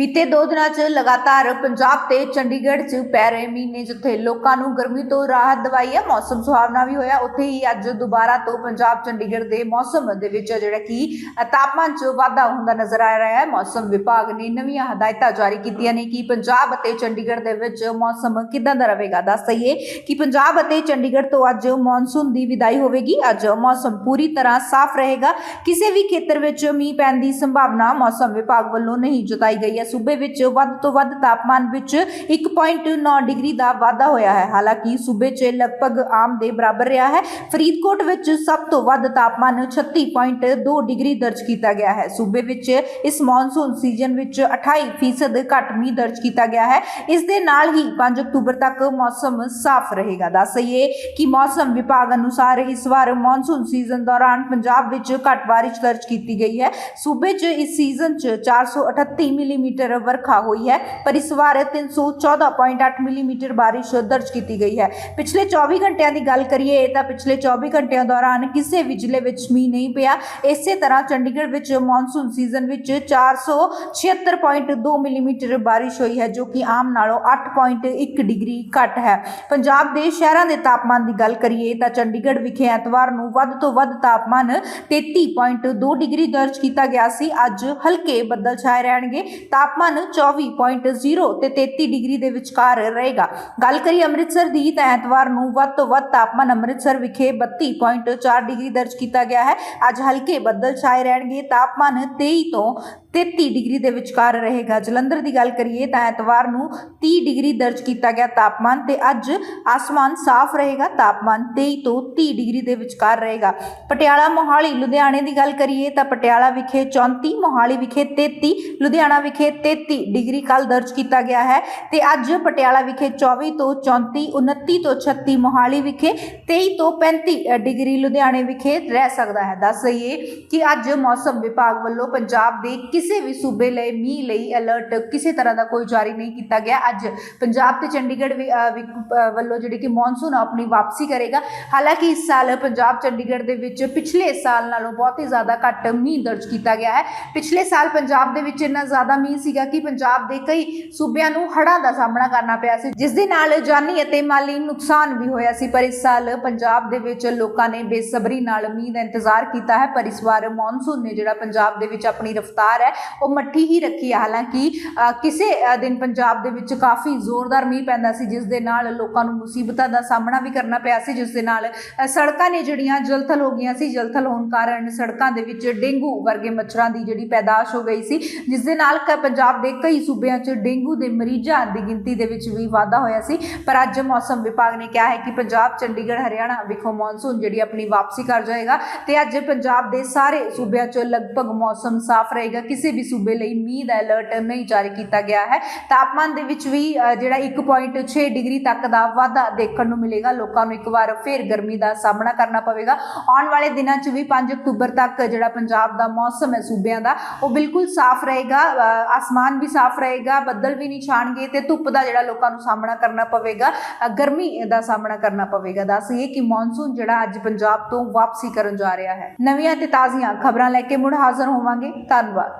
ਬੀਤੇ ਦੋ ਦਿਨਾਂ 'ਚ ਲਗਾਤਾਰ ਪੰਜਾਬ ਤੇ ਚੰਡੀਗੜ੍ਹ 'ਚ ਪੈ ਰਹੇ ਮੀਂਹ ਨੇ ਜਿੱਥੇ ਲੋਕਾਂ ਨੂੰ ਗਰਮੀ ਤੋਂ ਰਾਹਤ ਦਵਾਈ ਹੈ ਮੌਸਮ ਸੁਹਾਵਣਾ ਵੀ ਹੋਇਆ। ਉੱਥੇ ਹੀ ਅੱਜ ਦੁਬਾਰਾ ਤੋਂ ਪੰਜਾਬ ਚੰਡੀਗੜ੍ਹ ਦੇ ਮੌਸਮ ਦੇ ਵਿੱਚ ਜਿਹੜਾ ਕਿ ਤਾਪਮਾਨ 'ਚ ਵਾਧਾ ਹੁੰਦਾ ਨਜ਼ਰ ਆ ਰਿਹਾ ਹੈ। ਮੌਸਮ ਵਿਭਾਗ ਨੇ ਨਵੀਆਂ ਹਦਾਇਤਾਂ ਜਾਰੀ ਕੀਤੀਆਂ ਨੇ ਕਿ ਪੰਜਾਬ ਅਤੇ ਚੰਡੀਗੜ੍ਹ ਦੇ ਵਿੱਚ ਮੌਸਮ ਕਿਦਾਂ ਦਾ ਰਹੇਗਾ। ਦੱਸ ਦਈਏ ਕਿ ਪੰਜਾਬ ਅਤੇ ਚੰਡੀਗੜ੍ਹ ਤੋਂ ਅੱਜ ਮੌਨਸੂਨ ਦੀ ਵਿਦਾਈ ਹੋਵੇਗੀ। ਅੱਜ ਮੌਸਮ ਪੂਰੀ ਤਰ੍ਹਾਂ ਸਾਫ਼ ਰਹੇਗਾ। ਕਿਸੇ ਵੀ ਖੇਤਰ ਵਿੱਚ ਮੀਂਹ ਪੈਣ ਦੀ ਸੰਭਾਵਨਾ ਮੌਸਮ ਵਿਭਾਗ ਵੱਲੋਂ ਨਹੀਂ ਜਤਾਈ ਗਈ ਹੈ। ਸੂਬੇ ਵਿੱਚ ਵੱਧ ਤੋਂ ਵੱਧ ਤਾਪਮਾਨ ਵਿੱਚ 1.9 ਡਿਗਰੀ ਦਾ ਵਾਧਾ ਹੋਇਆ ਹੈ। ਹਾਲਾਂਕਿ ਸੂਬੇ 'ਚ ਲਗਭਗ ਆਮ ਦੇ ਬਰਾਬਰ ਰਿਹਾ ਹੈ। ਫਰੀਦਕੋਟ ਵਿੱਚ ਸਭ ਤੋਂ ਵੱਧ ਤਾਪਮਾਨ 36.2 ਡਿਗਰੀ ਦਰਜ ਕੀਤਾ ਗਿਆ ਹੈ। ਸੂਬੇ ਵਿੱਚ ਇਸ ਮੌਨਸੂਨ ਸੀਜ਼ਨ ਵਿੱਚ 28% ਘੱਟ ਮੀਂਹ ਦਰਜ ਕੀਤਾ ਗਿਆ ਹੈ। ਇਸ ਦੇ ਨਾਲ ਹੀ 5 ਅਕਤੂਬਰ ਤੱਕ ਮੌਸਮ ਸਾਫ਼ ਰਹੇਗਾ। ਦੱਸ ਦੱਸਈਏ ਕਿ ਮੌਸਮ ਵਿਭਾਗ ਅਨੁਸਾਰ ਇਸ ਵਾਰ ਮੌਨਸੂਨ ਸੀਜ਼ਨ ਦੌਰਾਨ ਪੰਜਾਬ ਵਿੱਚ ਘੱਟ ਬਾਰਿਸ਼ ਦਰਜ ਕੀਤੀ ਗਈ ਹੈ। ਸੂਬੇ 'ਚ ਇਸ ਸੀਜ਼ਨ 'ਚ 438 ਮਿਲੀਮੀਟਰ ਵਰਖਾ ਹੋਈ ਹੈ, ਪਰ ਇਸ ਵਾਰ 314.8 ਮਿਲੀਮੀਟਰ ਬਾਰਿਸ਼ ਦਰਜ ਕੀਤੀ ਗਈ ਹੈ। ਪਿਛਲੇ 24 ਘੰਟਿਆਂ ਦੀ ਗੱਲ ਕਰੀਏ ਤਾਂ ਪਿਛਲੇ 24 ਘੰਟਿਆਂ ਦੌਰਾਨ ਕਿਸੇ ਵੀ ਜ਼ਿਲ੍ਹੇ ਵਿੱਚ ਮੀਂਹ ਨਹੀਂ ਪਿਆ। ਇਸੇ ਤਰ੍ਹਾਂ ਚੰਡੀਗੜ੍ਹ ਵਿੱਚ ਮੌਨਸੂਨ ਸੀਜ਼ਨ ਵਿੱਚ 476.2 ਮਿਲੀਮੀਟਰ ਬਾਰਿਸ਼ ਹੋਈ ਹੈ, ਜੋ ਕਿ ਆਮ ਨਾਲੋਂ 8.1 ਡਿਗਰੀ ਘੱਟ ਹੈ। ਪੰਜਾਬ ਦੇ ਸ਼ਹਿਰਾਂ ਦੇ ਤਾਪਮਾਨ ਦੀ ਗੱਲ ਕਰੀਏ, ਤਾਂ ਚੰਡੀਗੜ੍ਹ ਵਿਖੇ ਐਤਵਾਰ ਨੂੰ ਵੱਧ ਤੋਂ ਵੱਧ ਤਾਪਮਾਨ 33.2 ਡਿਗਰੀ ਦਰਜ ਕੀਤਾ ਗਿਆ ਸੀ। ਅੱਜ ਹਲਕੇ ਬੱਦਲ ਛਾਏ ਰਹਿਣਗੇ ਤਾਪਮਾਨ 24.0 ਤੇ 33 ਡਿਗਰੀ ਦੇ ਵਿਚਕਾਰ ਰਹੇਗਾ। ਗੱਲ ਕਰੀਏ ਅੰਮ੍ਰਿਤਸਰ ਦੀ, ਤਾਂ ਐਤਵਾਰ ਨੂੰ ਵੱਧ ਤੋਂ ਵੱਧ ਤਾਪਮਾਨ ਅੰਮ੍ਰਿਤਸਰ ਵਿਖੇ 32.4 ਡਿਗਰੀ ਦਰਜ ਕੀਤਾ ਗਿਆ ਹੈ। ਅੱਜ ਹਲਕੇ ਬੱਦਲ ਛਾਏ ਰਹਿਣਗੇ। ਤਾਪਮਾਨ 23 ਤੋਂ 33 ਡਿਗਰੀ ਦੇ ਵਿਚਕਾਰ ਰਹੇਗਾ। ਜਲੰਧਰ ਦੀ ਗੱਲ ਕਰੀਏ ਤਾਂ ਐਤਵਾਰ ਨੂੰ 30 ਡਿਗਰੀ ਦਰਜ ਕੀਤਾ ਗਿਆ ਤਾਪਮਾਨ ਤੇ ਅੱਜ ਆਸਮਾਨ ਸਾਫ਼ ਰਹੇਗਾ। ਤਾਪਮਾਨ 23 ਤੋਂ 30 ਡਿਗਰੀ ਦੇ ਵਿਚਕਾਰ ਰਹੇਗਾ। ਪਟਿਆਲਾ, ਮੋਹਾਲੀ, ਲੁਧਿਆਣੇ ਦੀ ਗੱਲ ਕਰੀਏ ਤਾਂ ਪਟਿਆਲਾ ਵਿਖੇ 34 ਮੋਹਾਲੀ ਵਿਖੇ 33 ਲੁਧਿਆਣਾ ਵਿਖੇ 33 ਡਿਗਰੀ ਕੱਲ ਦਰਜ ਕੀਤਾ ਗਿਆ ਹੈ ਤੇ ਅੱਜ ਪਟਿਆਲਾ ਵਿਖੇ 24 ਤੋਂ 34 29 ਤੋਂ 36 ਮੋਹਾਲੀ ਵਿਖੇ 23 ਤੋਂ 35 ਡਿਗਰੀ, ਲੁਧਿਆਣੇ ਵਿਖੇ ਰਹਿ ਸਕਦਾ ਹੈ। ਦੱਸ ਦਈਏ ਕਿ ਅੱਜ ਮੌਸਮ ਵਿਭਾਗ ਵੱਲੋਂ ਪੰਜਾਬ ਦੇ ਕਿਸੇ ਵੀ ਸੂਬੇ ਲਈ ਮੀਂਹ ਲਈ ਅਲਰਟ ਕਿਸੇ ਤਰ੍ਹਾਂ ਦਾ ਕੋਈ ਜਾਰੀ ਨਹੀਂ ਕੀਤਾ ਗਿਆ। ਅੱਜ ਪੰਜਾਬ ਤੇ ਚੰਡੀਗੜ੍ਹ ਵੀ, ਵੱਲੋਂ ਜਿਹੜੀ ਕਿ ਮੌਨਸੂਨ ਆਪਣੀ ਵਾਪਸੀ ਕਰੇਗਾ। ਹਾਲਾਂਕਿ ਇਸ ਸਾਲ ਪੰਜਾਬ ਚੰਡੀਗੜ੍ਹ ਦੇ ਵਿੱਚ ਪਿਛਲੇ ਸਾਲ ਨਾਲੋਂ ਬਹੁਤ ਹੀ ਜ਼ਿਆਦਾ ਘੱਟ ਮੀਂਹ ਦਰਜ ਕੀਤਾ ਗਿਆ ਹੈ। ਪਿਛਲੇ ਸਾਲ ਪੰਜਾਬ ਦੇ ਵਿੱਚ ਇੰਨਾ ਜ਼ਿਆਦਾ ਮੀਂਹ ਸੀਗਾ ਕਿ ਪੰਜਾਬ ਦੇ ਕਈ ਸੂਬਿਆਂ ਨੂੰ ਹੜ੍ਹਾਂ ਦਾ ਸਾਹਮਣਾ ਕਰਨਾ ਪਿਆ ਸੀ। ਜਿਸ ਦੇ ਨਾਲ ਜਾਨੀ ਅਤੇ ਮਾਲੀ ਨੁਕਸਾਨ ਵੀ ਹੋਇਆ ਸੀ ਪਰ ਇਸ ਸਾਲ ਪੰਜਾਬ ਦੇ ਵਿੱਚ ਲੋਕਾਂ ਨੇ ਬੇਸਬਰੀ ਨਾਲ ਮੀਂਹ ਦਾ ਇੰਤਜ਼ਾਰ ਕੀਤਾ ਹੈ। ਪਰ ਇਸ ਵਾਰ ਮੌਨਸੂਨ ਨੇ ਜਿਹੜਾ ਪੰਜਾਬ ਦੇ ਵਿੱਚ ਆਪਣੀ ਰਫ਼ਤਾਰ ਹੈ ਉਹ ਮੱਠੀ ਹੀ ਰੱਖੀ ਹੈ। ਹਾਲਾਂਕਿ ਕਿਸੇ ਦਿਨ ਪੰਜਾਬ ਦੇ ਵਿੱਚ ਕਾਫੀ ਜ਼ੋਰਦਾਰ ਮੀਂਹ ਪੈਂਦਾ ਸੀ, ਜਿਸ ਦੇ ਨਾਲ ਲੋਕਾਂ ਨੂੰ ਮੁਸੀਬਤਾਂ ਦਾ ਸਾਹਮਣਾ ਵੀ ਕਰਨਾ ਪਿਆ ਸੀ, ਜਿਸ ਦੇ ਨਾਲ ਸੜਕਾਂ ਨੇ ਜਿਹੜੀਆਂ ਜਲਥਲ ਹੋ ਗਈਆਂ ਸੀ, ਜਲਥਲ ਹੋਣ ਕਾਰਨ ਸੜਕਾਂ ਦੇ ਵਿੱਚ ਡੇਂਗੂ ਵਰਗੇ ਮੱਛਰਾਂ ਦੀ ਜਿਹੜੀ ਪੈਦਾਸ਼ ਹੋ ਗਈ ਸੀ, ਜਿਸ ਦੇ ਨਾਲ ਕ- ਪੰਜਾਬ ਦੇ ਕਈ ਸੂਬਿਆਂ 'ਚ ਡੇਂਗੂ ਦੇ ਮਰੀਜ਼ਾਂ ਦੀ ਗਿਣਤੀ ਦੇ ਵਿੱਚ ਵੀ ਵਾਧਾ ਹੋਇਆ ਸੀ। ਪਰ ਅੱਜ ਮੌਸਮ ਵਿਭਾਗ ਨੇ ਕਿਹਾ ਹੈ ਕਿ ਪੰਜਾਬ, ਚੰਡੀਗੜ੍ਹ, ਹਰਿਆਣਾ ਵਿਖੋਂ ਮੌਨਸੂਨ ਜਿਹੜੀ ਆਪਣੀ ਵਾਪਸੀ ਕਰ ਜਾਏਗਾ ਤੇ ਅੱਜ ਪੰਜਾਬ ਦੇ ਸਾਰੇ ਸੂਬਿਆਂ 'ਚ ਲਗਭਗ ਮੌਸਮ ਸਾਫ਼ ਰਹੇਗਾ। ਕਿਸੇ ਵੀ ਸੂਬੇ ਲਈ ਮੀਂਹ ਦਾ ਅਲਰਟ ਨਹੀਂ ਜਾਰੀ ਕੀਤਾ ਗਿਆ ਹੈ। ਤਾਪਮਾਨ ਦੇ ਵਿੱਚ ਵੀ ਅ, ਜਿਹੜਾ 1.6 ਡਿਗਰੀ ਤੱਕ ਦਾ ਵਾਧਾ ਦੇਖਣ ਨੂੰ ਮਿਲੇਗਾ। ਲੋਕਾਂ ਨੂੰ ਇੱਕ ਵਾਰ ਫਿਰ ਗਰਮੀ ਦਾ ਸਾਹਮਣਾ ਕਰਨਾ ਪਵੇਗਾ। ਆਉਣ ਵਾਲੇ ਦਿਨਾਂ 'ਚ ਵੀ 5 ਅਕਤੂਬਰ ਤੱਕ ਜਿਹੜਾ ਪੰਜਾਬ ਦਾ ਮੌਸਮ ਹੈ ਸੂਬਿਆਂ ਦਾ ਉਹ ਬਿਲਕੁਲ ਸਾਫ਼ ਰਹੇਗਾ। ਆਸਮਾਨ ਵੀ ਸਾਫ਼ ਰਹੇਗਾ ਬੱਦਲ ਵੀ ਨਹੀਂ ਛਾਣਗੇ ਤੇ ਧੁੱਪ ਦਾ ਜਿਹੜਾ ਲੋਕਾਂ ਨੂੰ ਸਾਹਮਣਾ ਕਰਨਾ ਪਵੇਗਾ ਗਰਮੀ ਦਾ ਸਾਹਮਣਾ ਕਰਨਾ ਪਵੇਗਾ। ਦੱਸੀਏ ਕਿ ਮੌਨਸੂਨ ਜਿਹੜਾ ਅੱਜ ਪੰਜਾਬ ਤੋਂ ਵਾਪਸੀ ਕਰਨ ਜਾ ਰਿਹਾ ਹੈ। ਨਵੀਆਂ ਤੇ ਤਾਜ਼ੀਆਂ ਖਬਰਾਂ ਲੈ ਕੇ ਮੁੜ ਹਾਜ਼ਰ ਹੋਵਾਂਗੇ। ਧੰਨਵਾਦ।